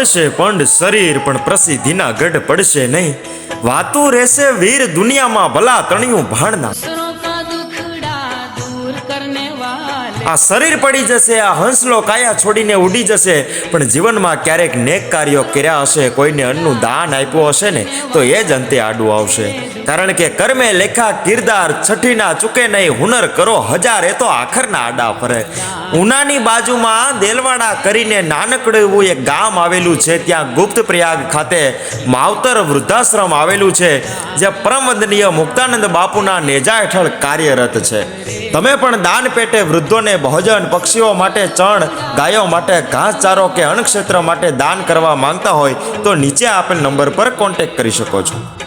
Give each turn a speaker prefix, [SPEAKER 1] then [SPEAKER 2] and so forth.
[SPEAKER 1] પડશે, પંડ શરીર પણ પ્રસિદ્ધિના ગઢ પડશે નહીં. વાતું રહેશે વીર દુનિયામાં ભલા તણિયું ભાણના.
[SPEAKER 2] દૂર કરને
[SPEAKER 1] આ શરીર પડી જશે, આ હંસલો કાયા છોડીને ઉડી જશે. પણ જીવનમાં ક્યારેક નેક કાર્યો કર્યા હશે, કોઈને અન્નનું દાન આપ્યું હશે ને, તો એ જ અંતે આડું આવશે. કારણ કે કર્મે લેખા કિરદાર છઠ્ઠીના ચૂકે નહીં, હુનર કરો હજાર, એ તો આખરના આડા ફરે. ઉનાની બાજુમાં દેલવાડા કરીને નાનકડું એવું એક ગામ આવેલું છે, ત્યાં ગુપ્ત પ્રયાગ ખાતે માવતર વૃદ્ધાશ્રમ આવેલું છે જે પરમ મુક્તાનંદ બાપુના નેજા હેઠળ કાર્યરત છે. તમે પણ દાન પેટે વૃદ્ધોને ભોજન પક્ષીઓ માટે ચણ, ગાયો માટે ઘાસચારો કે અન્નક્ષેત્ર માટે દાન કરવા માંગતા હોય તો નીચે આપેલ નંબર પર કોન્ટેક્ટ કરી શકો છો.